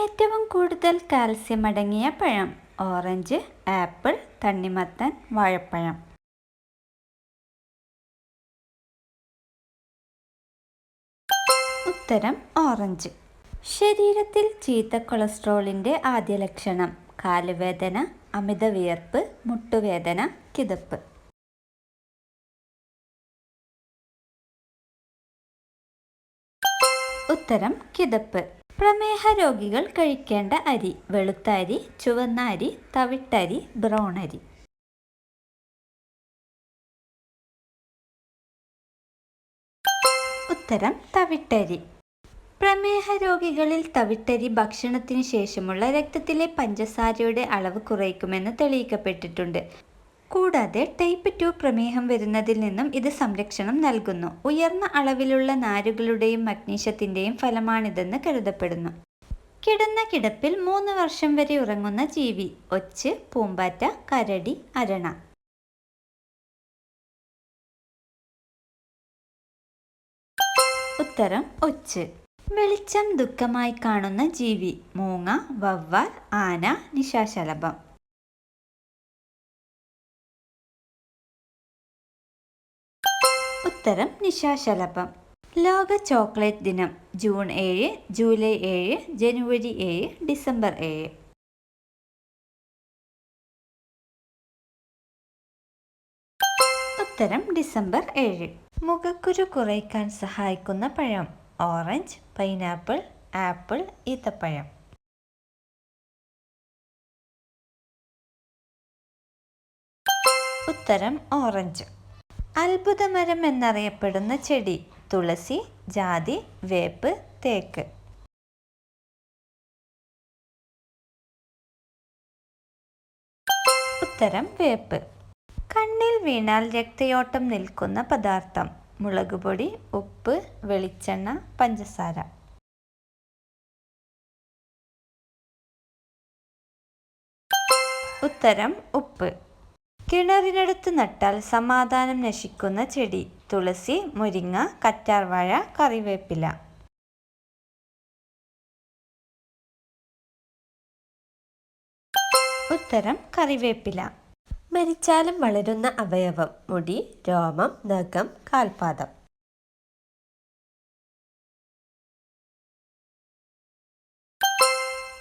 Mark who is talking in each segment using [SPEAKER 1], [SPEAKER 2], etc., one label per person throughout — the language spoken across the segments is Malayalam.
[SPEAKER 1] ഏറ്റവും കൂടുതൽ കാൽസ്യം അടങ്ങിയ പഴം ഓറഞ്ച് ആപ്പിൾ തണ്ണിമത്തൻ വാഴപ്പഴം. ഉത്തരം ഓറഞ്ച്. ശരീരത്തിൽ ചീത്ത കൊളസ്ട്രോളിന്റെ ആദ്യ ലക്ഷണം കാലുവേദന അമിത വിയർപ്പ് മുട്ടുവേദന കിതപ്പ്. ഉത്തരം കിതപ്പ്. പ്രമേഹ രോഗികൾ കഴിക്കേണ്ട അരി വെളുത്ത അരി ചുവന്ന അരി തവിട്ടരി ബ്രൗൺ അരി ഉത്തരം തവിട്ടരി. പ്രമേഹ രോഗികളിൽ തവിട്ടരി ഭക്ഷണത്തിന് ശേഷമുള്ള രക്തത്തിലെ പഞ്ചസാരയുടെ അളവ് കുറയ്ക്കുമെന്ന് തെളിയിക്കപ്പെട്ടിട്ടുണ്ട്. കൂടാതെ ടൈപ്പ് ടു പ്രമേഹം വരുന്നതിൽ നിന്നും ഇത് സംരക്ഷണം നൽകുന്നു. ഉയർന്ന അളവിലുള്ള നാരുകളുടെയും മഗ്നീഷ്യത്തിന്റെയും ഫലമാണിതെന്ന് കരുതപ്പെടുന്നു. കിടന്ന കിടപ്പിൽ മൂന്ന് വർഷം വരെ ഉറങ്ങുന്ന ജീവി ഒച്ച് പൂമ്പാറ്റ കരടി അരണ. ഉത്തരം ഒച്ച്. വെളിച്ചം ദുഃഖമായി കാണുന്ന ജീവി മൂങ്ങ വവ്വാൽ ആന നിശാശലഭം. ഉത്തരം നിശാശലഭം. ലോക ചോക്ലേറ്റ് ദിനം ജൂൺ ഏഴ് ജൂലൈ ഏഴ് ജനുവരി ഏഴ് ഡിസംബർ ഏഴ്. ഉത്തരം ഡിസംബർ ഏഴ്. മുഖക്കുരു കുറയ്ക്കാൻ സഹായിക്കുന്ന പഴം ഓറഞ്ച് പൈനാപ്പിൾ ആപ്പിൾ ഈത്തപ്പഴം. ഉത്തരം ഓറഞ്ച്. അത്ഭുതമരം എന്നറിയപ്പെടുന്ന ചെടി തുളസി ജാതി വേപ്പ് തേക്ക്. ഉത്തരം വേപ്പ്. കണ്ണിൽ വീണാൽ രക്തയോട്ടം നിൽക്കുന്ന പദാർത്ഥം. മുളകുപൊടി ഉപ്പ് വെളിച്ചെണ്ണ പഞ്ചസാര. ഉത്തരം ഉപ്പ്. കിണറിനടുത്ത് നട്ടാൽ സമാധാനം നശിക്കുന്ന ചെടി തുളസി മുരിങ്ങ കറ്റാർവാഴ കറിവേപ്പില. ഉത്തരം കറിവേപ്പില. മരിച്ചാലും വളരുന്ന അവയവം മുടി രോമം നഖം കാൽപാദം.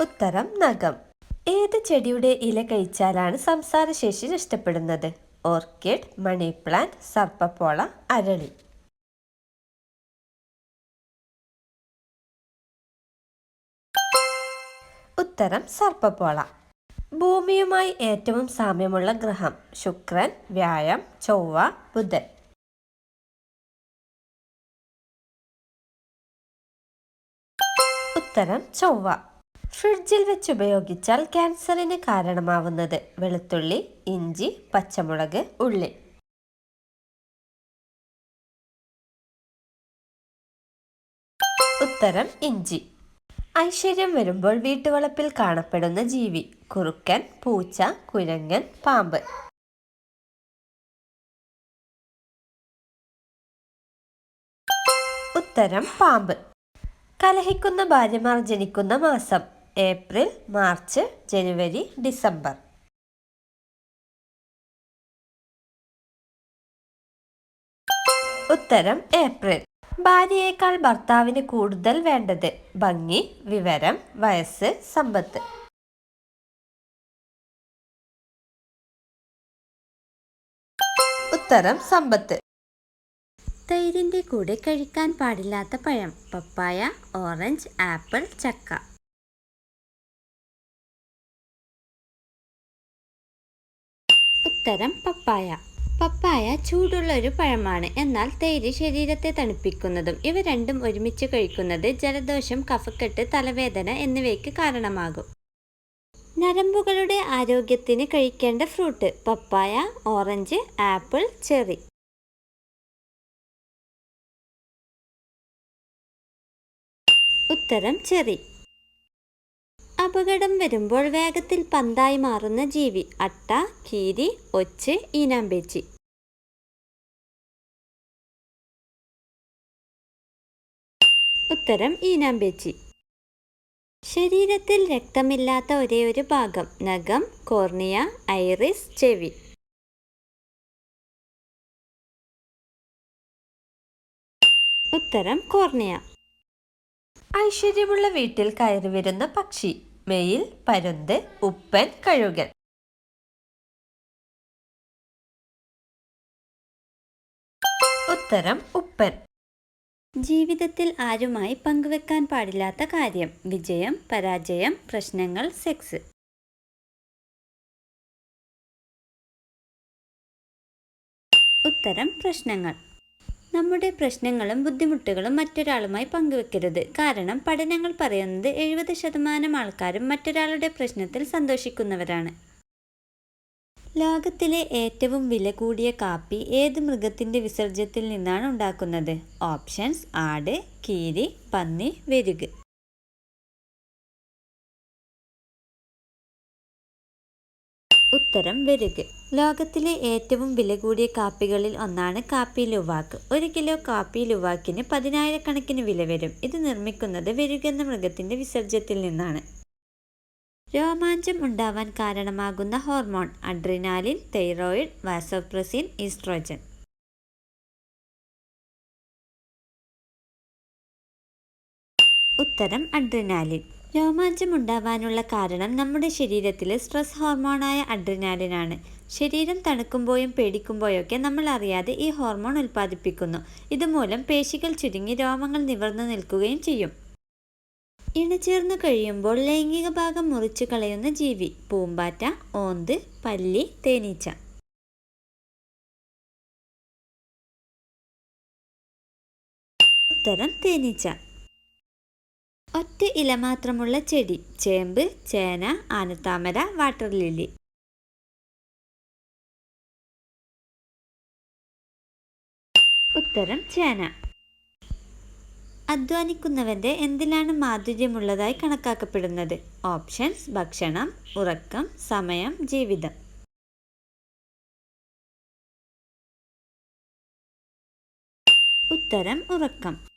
[SPEAKER 1] ഉത്തരം നഖം. ഏത് ചെടിയുടെ ഇല കഴിച്ചാലാണ് സംസാരശേഷി നഷ്ടപ്പെടുന്നത്? ഓർക്കിഡ് മണി പ്ലാന്റ് സർപ്പപ്പോള അരളി. ഉത്തരം സർപ്പപ്പോള. ഭൂമിയുമായി ഏറ്റവും സാമ്യമുള്ള ഗ്രഹം ശുക്രൻ വ്യാഴം ചൊവ്വ ബുധൻ. ഉത്തരം ചൊവ്വ. ഫ്രിഡ്ജിൽ വെച്ച് ഉപയോഗിച്ചാൽ ക്യാൻസറിന് കാരണമാവുന്നത് വെളുത്തുള്ളി ഇഞ്ചി പച്ചമുളക് ഉള്ളി. ഉത്തരം ഇഞ്ചി. ഐശ്വര്യം വരുമ്പോൾ വീട്ടുവളപ്പിൽ കാണപ്പെടുന്ന ജീവി കുറുക്കൻ പൂച്ച കുരങ്ങൻ പാമ്പ്. ഉത്തരം പാമ്പ്. കലഹിക്കുന്ന ഭാര്യമാർ ജനിക്കുന്ന മാസം. April March January December. ഉത്തരം ഏപ്രിൽ. ഭാര്യയേക്കാൾ ഭർത്താവിന് കൂടുതൽ വേണ്ടത് ഭംഗി വിവരം വയസ്സ് സമ്പത്ത്. ഉത്തരം സമ്പത്ത്. തൈരിന്റെ കൂടെ കഴിക്കാൻ പാടില്ലാത്ത പഴം പപ്പായ ഓറഞ്ച് ആപ്പിൾ ചക്ക. ഉത്തരം പപ്പായ. പപ്പായ ചൂടുള്ള ഒരു പഴമാണ്. എന്നാൽ തൈര് ശരീരത്തെ തണുപ്പിക്കുന്നതും ഇവ രണ്ടും ഒരുമിച്ച് കഴിക്കുന്നത് ജലദോഷം കഫക്കെട്ട് തലവേദന എന്നിവയ്ക്ക് കാരണമാകും. നരമ്പുകളുടെ ആരോഗ്യത്തിന് കഴിക്കേണ്ട fruit papaya orange apple cherry. ഉത്തരം ചെറി. അപകടം വരുമ്പോൾ വേഗത്തിൽ പന്തായി മാറുന്ന ജീവി അട്ട കീരി ഒച്ച് ഈനാമ്പേച്ചി ഉത്തരം ഈനാമ്പേച്ചി ശരീരത്തിൽ രക്തമില്ലാത്ത ഒരേയൊരു ഭാഗം നഖം കോർണിയ ഐറിസ് ചെവി. ഉത്തരം കോർണിയ. ഐശ്വര്യമുള്ള വീട്ടിൽ കയറി വരുന്ന പക്ഷി. മെയിൽ പരുന്ത് ഉപ്പൻ കഴുകൻ. ഉത്തരം ഉപ്പൻ. ജീവിതത്തിൽ ആരുമായി പങ്കുവെക്കാൻ പാടില്ലാത്ത കാര്യം. വിജയം പരാജയം പ്രശ്നങ്ങൾ സെക്സ്. ഉത്തരം പ്രശ്നങ്ങൾ. നമ്മുടെ പ്രശ്നങ്ങളും ബുദ്ധിമുട്ടുകളും മറ്റൊരാളുമായി പങ്കുവെക്കരുത്. കാരണം പഠനങ്ങൾ പറയുന്നത് എഴുപത് ശതമാനം ആൾക്കാരും മറ്റൊരാളുടെ പ്രശ്നത്തിൽ സന്തോഷിക്കുന്നവരാണ്. ലോകത്തിലെ ഏറ്റവും വില കൂടിയ കാപ്പി ഏത് മൃഗത്തിന്റെ വിസർജ്യത്തിൽ നിന്നാണ് ഉണ്ടാക്കുന്നത്? ഓപ്ഷൻസ് ആട് കീരി പന്നി വെരുക് ഉത്തരം വരുക. ലോകത്തിലെ ഏറ്റവും വില കൂടിയ കാപ്പികളിൽ ഒന്നാണ് കാപ്പി ലുവാക്ക്. ഒരു കിലോ കാപ്പി ലുവാക്കിന് പതിനായിരക്കണക്കിന് വില വരും. ഇത് നിർമ്മിക്കുന്നത് വെരുകെന്ന മൃഗത്തിന്റെ വിസർജ്യത്തിൽ നിന്നാണ്. രോമാഞ്ചം ഉണ്ടാവാൻ കാരണമാകുന്ന hormone adrenaline thyroid vasopressin oestrogen. ഉത്തരം അഡ്രിനാലിൻ. രോമാഞ്ചം ഉണ്ടാവാനുള്ള കാരണം നമ്മുടെ ശരീരത്തിലെ സ്ട്രെസ് ഹോർമോണായ അഡ്രിനാലിനാണ്. ശരീരം തണുക്കുമ്പോഴും പേടിക്കുമ്പോഴൊക്കെ നമ്മൾ അറിയാതെ ഈ ഹോർമോൺ ഉൽപ്പാദിപ്പിക്കുന്നു. ഇതുമൂലം പേശികൾ ചുരുങ്ങി രോമങ്ങൾ നിവർന്നു നിൽക്കുകയും ചെയ്യും. ഇണചേർന്നു കഴിയുമ്പോൾ ലൈംഗിക ഭാഗം മുറിച്ചു കളയുന്ന ജീവി പൂമ്പാറ്റ ഓന്ത് പല്ലി തേനീച്ച. ഉത്തരം തേനീച്ച. ഒറ്റ ഇല മാത്രമുള്ള ചെടി ചേമ്പ് ചേന ആനത്താമര വാട്ടർ ലില്ലി. ഉത്തരം ചേന. അധ്വാനിക്കുന്നവന്റെ എന്തിനാണ് മാധുര്യമുള്ളതായി കണക്കാക്കപ്പെടുന്നത്? ഓപ്ഷൻസ് ഭക്ഷണം ഉറക്കം സമയം ജീവിതം. ഉത്തരം ഉറക്കം.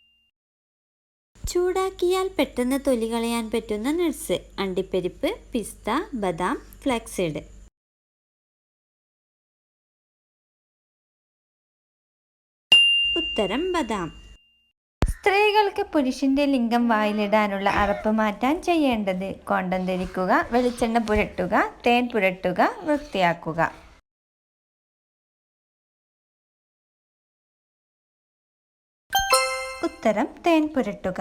[SPEAKER 1] ചൂടാക്കിയാൽ പെട്ടെന്ന് തൊലി കളയാൻ പറ്റുന്ന നട്ട്സ്. അണ്ടിപ്പരിപ്പ് പിസ്ത ബദാം ഫ്ലാക്സീഡ് ഉത്തരം ബദാം. സ്ത്രീകൾക്ക് പുരുഷന്റെ ലിംഗം വായിലിടാനുള്ള അറപ്പ് മാറ്റാൻ ചെയ്യേണ്ടത് കോണ്ടം ധരിക്കുക വെളിച്ചെണ്ണ പുരട്ടുക തേൻ പുരട്ടുക വൃത്തിയാക്കുക. ഉത്തരം തേൻ പുരട്ടുക.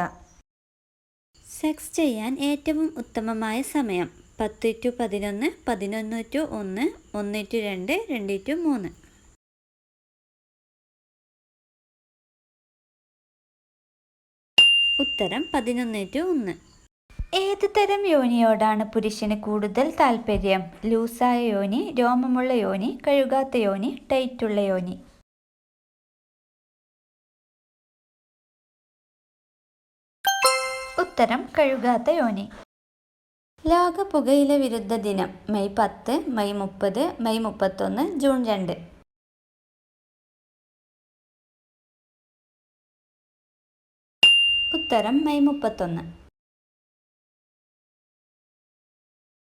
[SPEAKER 1] സെക്സ് ചെയ്യാൻ ഏറ്റവും ഉത്തമമായ സമയം പത്ത് ടു പതിനൊന്ന് പതിനൊന്ന് ടു ഒന്ന് ഒന്ന് ടു രണ്ട് രണ്ട് ടു മൂന്ന് ഉത്തരം പതിനൊന്ന് ടു ഒന്ന് ഏത് തരം യോനിയോടാണ് പുരുഷന് കൂടുതൽ താല്പര്യം ലൂസായ യോനി രോമമുള്ള യോനി കഴുകാത്ത യോനി ടൈറ്റുള്ള യോനി. ഉത്തരം കഴുകാത്ത യോനി. ലോക പുകയില വിരുദ്ധ ദിനം മെയ് പത്ത് മെയ് മുപ്പത് മെയ് മുപ്പത്തൊന്ന് ജൂൺ രണ്ട്. ഉത്തരം മെയ് മുപ്പത്തൊന്ന്.